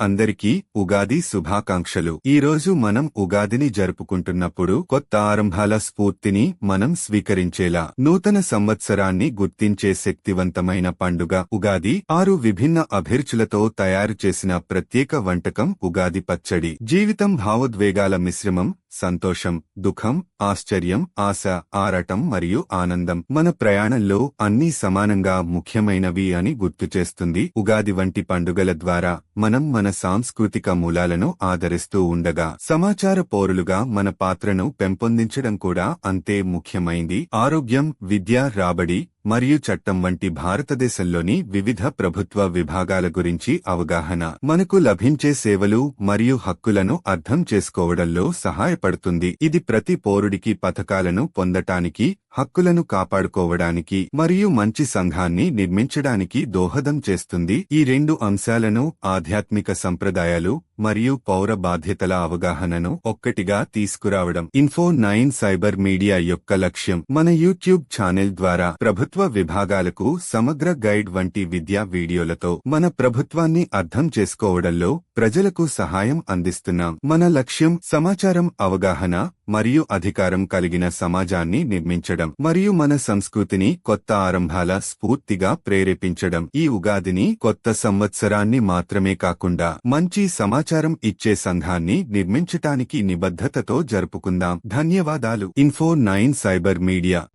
అందరికీ ఉగాది శుభాకాంక్షలు. ఈ రోజు మనం ఉగాదిని జరుపుకుంటున్నప్పుడు కొత్త ఆరంభాల స్ఫూర్తిని మనం స్వీకరించేలా నూతన సంవత్సరాన్ని గుర్తించే శక్తివంతమైన పండుగ ఉగాది. ఆరు విభిన్న అభిరుచులతో తయారు చేసిన ప్రత్యేక వంటకం ఉగాది పచ్చడి. జీవితం భావోద్వేగాల మిశ్రమం సంతోషం దుఃఖం ఆశ్చర్యం ఆశ ఆరటం మరియు ఆనందం మన ప్రయాణంలో అన్నీ సమానంగా ముఖ్యమైనవి అని గుర్తు చేస్తుంది. ఉగాది వంటి పండుగల ద్వారా మనం మన సాంస్కృతిక మూలాలను ఆదరిస్తూ ఉండగా సమాచార పౌరులుగా మన పాత్రను పెంపొందించడం కూడా అంతే ముఖ్యమైంది. ఆరోగ్యం విద్య రాబడి మరియు చట్టం వంటి భారతదేశంలోని వివిధ ప్రభుత్వ విభాగాల గురించి అవగాహన మనకు లభించే సేవలు మరియు హక్కులను అర్థం చేసుకోవడంలో సహాయపడుతుంది. ఇది ప్రతి పౌరుడికి పథకాలను పొందటానికి హక్కులను కాపాడుకోవడానికి మరియు మంచి సంఘాన్ని నిర్మించడానికి దోహదం చేస్తుంది. ఈ రెండు అంశాలను ఆధ్యాత్మిక సంప్రదాయాలు మరియు పౌర బాధ్యతల అవగాహనను ఒక్కటిగా తీసుకురావడం. ఇన్ఫో నైన్ సైబర్ మీడియా యొక్క లక్ష్యం మన యూట్యూబ్ ఛానల్ ద్వారా ప్రభుత్వ విభాగాలకు సమగ్ర గైడ్ వంటి విద్యా వీడియోలతో మన ప్రభుత్వాన్ని అర్థం చేసుకోవడంలో ప్రజలకు సహాయం అందిస్తున్నాం. మన లక్ష్యం సమాచారం అవగాహన మరియు అధికారం కలిగిన సమాజాన్ని నిర్మించడం మరియు మన సంస్కృతిని కొత్త ఆరంభాల స్ఫూర్తిగా ప్రేరేపించడం. ఈ ఉగాదిని కొత్త సంవత్సరాన్ని మాత్రమే కాకుండా మంచి సమాచారం ఇచ్చే సంఘాన్ని నిర్మించటానికి నిబద్ధతతో జరుపుకుందాం. ధన్యవాదాలు. Info nine cyber media.